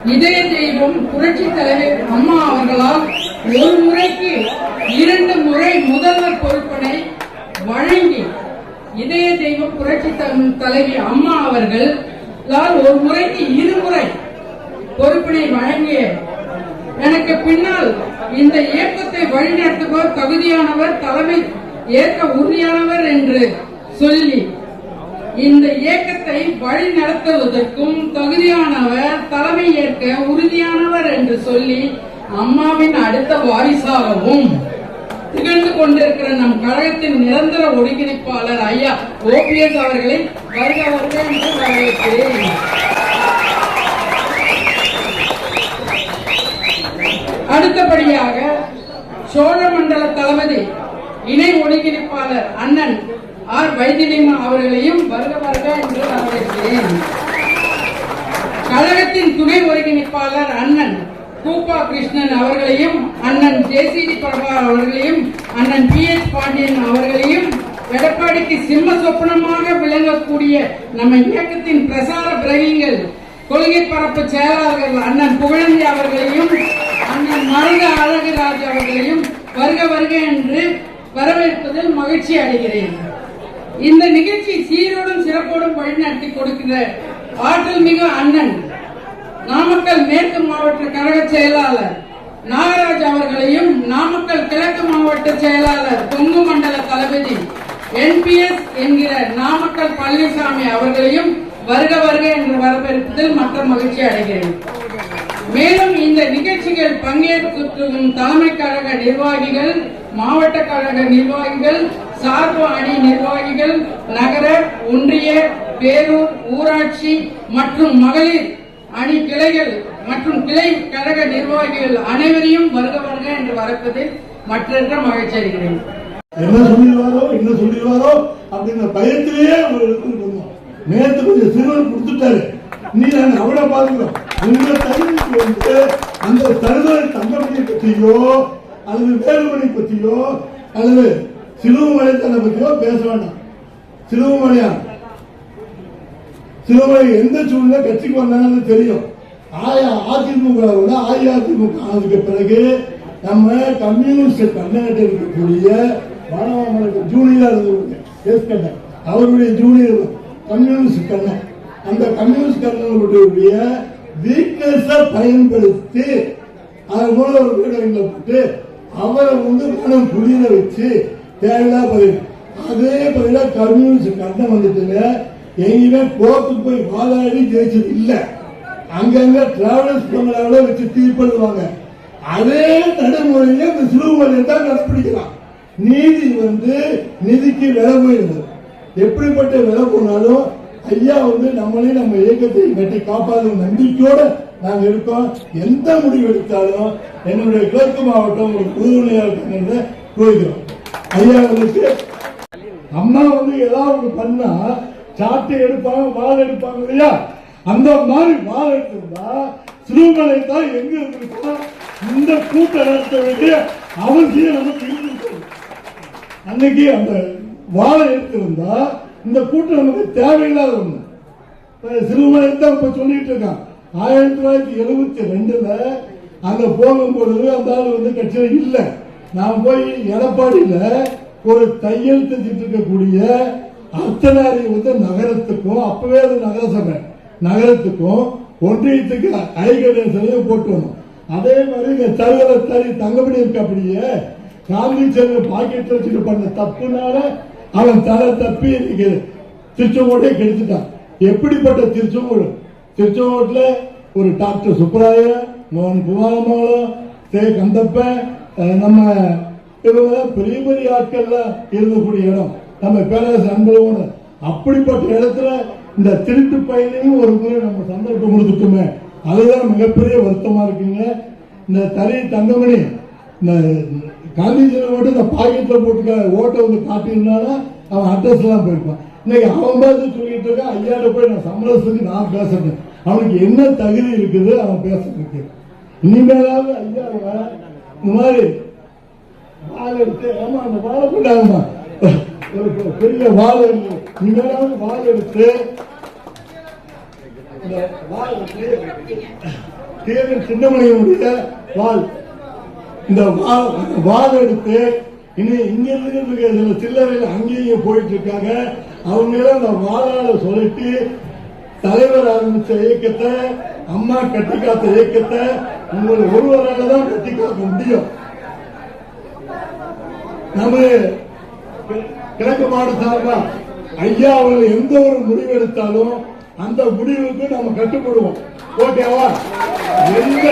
இதய தெய்வம் புரட்சி தலைவர் அம்மா அவர்களால் ஒரு முறைக்கு இரண்டு முறை முதல்வர் பொறுப்பினை வழங்கி இதய தெய்வம் புரட்சி தலைவி அம்மா அவர்களால் ஒரு முறைக்கு இருமுறை பொறுப்பினை வழங்கிய எனக்கு பின்னால் இந்த இயக்கத்தை வழிநடத்துவோர் தகுதியானவர் தலைமை ஏற்க உறுதியானவர் என்று சொல்லி இந்த இயக்கத்தை வழி நடத்துவதற்கும் தகுதியானவர் தலைமை ஏற்க உறுதியானவர் என்று சொல்லி அம்மாவின் அடுத்த வாரிசாகவும் திகழ்ந்து கொண்டிருக்கிற நம் கழகத்தின் நிரந்தர ஒருங்கிணைப்பாளர் ஐயா ஓபிஎஸ் அவர்களை வருக வருக என்று வரவேற்கிறேன். அடுத்தபடியாக சோழமண்டல தளபதி இணை ஒருங்கிணைப்பாளர் அண்ணன் ஆர் வைத்திலிமா அவர்களையும் வருக வருக என்று வரவேற்கிறேன். கழகத்தின் துணை ஒருங்கிணைப்பாளர் அண்ணன் கூப்பா கிருஷ்ணன் அவர்களையும் அண்ணன் ஜேசிடி பிரபா அவர்களையும் அண்ணன் பி எஸ் பாண்டியன் அவர்களையும் எடப்பாடிக்கு சிம்ம சொப்பனமாக விளங்கக்கூடிய நம்ம இயக்கத்தின் பிரசார பிரகிகள் கொள்கை பரப்பு செயலாளர்கள் அண்ணன் புகழந்தி அவர்களையும் அண்ணன் மருக அழகுராஜ் அவர்களையும் வருக வருக என்று வரவேற்பதில் மகிழ்ச்சி அடைகிறேன். இந்த நிகழ்ச்சி சீரோடும் சிறப்போடும் வழிநடத்தி கொடுக்கிற ஆற்றல் மிகு அண்ணன் நாமக்கல் மேற்கு மாவட்ட கழக செயலாளர் நாகராஜ் அவர்களையும் நாமக்கல் கிழக்கு மாவட்ட செயலாளர் கொங்கு மண்டல தளபதி என்பிஎஸ் என்கிற நாமக்கல் பழனிசாமி அவர்களையும் வருக வருக என்று வரவேற்பதில் மற்ற மகிழ்ச்சி அடைகிறேன். மேலும் இந்த நிகழ்ச்சிகள் பங்கேற்கும் தலைமை கழக நிர்வாகிகள் மாவட்ட கழக நிர்வாகிகள் சார்பு அணி நிர்வாகிகள் நகர ஒன்றிய பேரூர் ஊராட்சி மற்றும் மகளிர் அணி கிளைகள் மற்றும் கிளை கழக நிர்வாகிகள் அனைவரையும் வருக வருக என்று வரப்பதில் மற்றற்ற மகிழ்ச்சி அடைகிறேன் என்ன சொல்லிடுவாரோ என்ன சொல்லிடுவாரோ அப்படிங்கிற பயத்திலேயே அவர் எடுத்துட்டு வந்தோம் நேற்று கொஞ்சம் சிறுவர் கொடுத்துட்டாரு. நீ நாங்க அவளை பாருக்கிறோம் உங்க தகுதிக்கு வந்து அந்த தருதலை தங்கமணியை பற்றியோ அல்லது வேலுமணி பற்றியோ அல்லது சிலுவமலைத்தனை பற்றியோ பேச வேண்டாம். சிலுவமலையா சிலுவை எந்த சூழ்நிலை கட்சிக்கு வந்தாங்கன்னு தெரியும். ஆயா அதிமுக விட அஇஅதிமுக ஆனதுக்கு பிறகு நம்ம கம்யூனிஸ்ட் கண்ணகிட்ட இருக்கக்கூடிய வனவாமலுக்கு ஜூனியர் இருந்தவங்க எஸ் கண்ணன் அவருடைய ஜூனியர் கம்யூனிஸ்ட் கண்ணன். அந்த கம்யூனிஸ்ட் கண்ணனுடைய வீக்னஸ பயன்படுத்தி அதன் மூலம் ஒரு போட்டு அவரை வந்து மனம் குளிர வச்சு தேவையில்லா பதில். அதே பதிலா கம்யூனிஸ்ட் கண்ணன் வந்துட்டுங்க. எங்கேயுமே கோர்ட்டுக்கு போய் வாதாடி ஜெயிச்சது இல்ல. அங்கங்க டிராவலர்ஸ் பங்களாவில வச்சு தீர்ப்படுவாங்க அதே நடைமுறையில இந்த சிலுவலை தான் கடைபிடிக்கலாம் நீதி வந்து நிதிக்கு விலை போயிடுது எப்படிப்பட்ட விலை போனாலும் ஐயா வந்து நம்மளே நம்ம இயக்கத்தை கட்டி காப்பாற்றும் நம்பிக்கையோட நாங்க இருக்கோம். எந்த முடிவு எடுத்தாலும் என்னுடைய கிழக்கு மாவட்டம் ஒரு உறுதுணையாக போய்கிறோம் ஐயா வந்துட்டு அம்மா வந்து ஏதாவது ஒன்று பண்ணா சாட்டை எடுப்பாங்க வால் எடுப்பாங்க இல்லையா? அந்த மாதிரி வால் எடுத்திருந்தா சிறுமலை தான் எங்க இருந்திருக்கா இந்த கூட்டம் நடத்த வேண்டிய அவசியம் நமக்கு இருந்திருக்கு அன்னைக்கு அந்த வாழை எடுத்திருந்தா இந்த கூட்டம் நமக்கு தேவையில்லாத ஒண்ணு. சிறுமலை தான் இப்ப சொல்லிட்டு இருக்கான். ஆயிரத்தி தொள்ளாயிரத்தி எழுபத்தி ரெண்டுல அங்க போகும்பொழுது அந்த ஆள் வந்து கட்சியில இல்லை. நான் போய் எடப்பாடியில ஒரு தையல் தைச்சிட்டு இருக்கக்கூடிய அர்த்தநாரி வந்து நகரத்துக்கும் அப்பவே அது நகரசபை நகரத்துக்கும் ஒன்றியத்துக்கு ஐகணேசனையும் போட்டு வந்தோம். அதே மாதிரி இந்த தருவல தறி தங்கபடி இருக்க அப்படியே காந்தி செல்வ பாக்கெட் வச்சுட்டு பண்ண தப்புனால அவன் தலை தப்பி இன்னைக்கு திருச்செங்கோட்டை கெடுத்துட்டான். எப்படிப்பட்ட திருச்செங்கோடு? திருச்செங்கோட்டில் ஒரு டாக்டர் சுப்பராய மோகன் குமாரமங்கலம் சே கந்தப்பன் நம்ம இவங்க பெரிய பெரிய ஆட்கள்லாம் இருக்கக்கூடிய இடம். நம்ம பேரரசு அன்பளவோட அப்படிப்பட்ட இடத்துல இந்த திருட்டு பயனையும் ஒரு முறை நம்ம சந்தர்ப்பம் கொடுத்துட்டோமே. அதுதான் மிகப்பெரிய வருத்தமா இருக்குங்க. இந்த தலை தங்கமணி இந்த காந்திஜியில் மட்டும் இந்த பாக்கெட்ல போட்டுக்க ஓட்டை வந்து காட்டியிருந்தாலும் அவன் அட்ரஸ் எல்லாம் போயிருப்பான். இன்னைக்கு அவன் பார்த்து சொல்லிட்டு இருக்கான் ஐயாட்ட போய் நான் சமரசத்துக்கு நான் பேசுறேன். அவனுக்கு என்ன தகுதி இருக்குது அவன் பேசுறதுக்கு. இனிமேலாவது ஐயா இந்த மாதிரி வாழை எடுத்து ஆமா அந்த வாழை கொண்டாங்கம்மா. ஒரு பெரிய வாழை இருக்கு இனிமேலாவது வாழை எடுத்து இந்த வாழை எடுத்து தேர்தல் சின்னமலையினுடைய வாழ் இந்த வா- வால் எடுத்து இனி இங்க இருக்கிற சில சில்லறையில் அங்கேயும் போயிட்டு இருக்காங்க. அவங்கள அந்த வாழால சொல்லிட்டு தலைவர் ஆரம்பிச்ச இயக்கத்தை அம்மா கட்டி காத்த இயக்கத்தை உங்களை ஒருவராக தான் கட்டி காக்க முடியும். நம்ம கிழக்கு மாவட்ட சார்பா ஐயா அவர்கள் எந்த ஒரு முடிவு எடுத்தாலும் அந்த முடிவுக்கு நம்ம கட்டுப்படுவோம். ஓகேவா? எந்த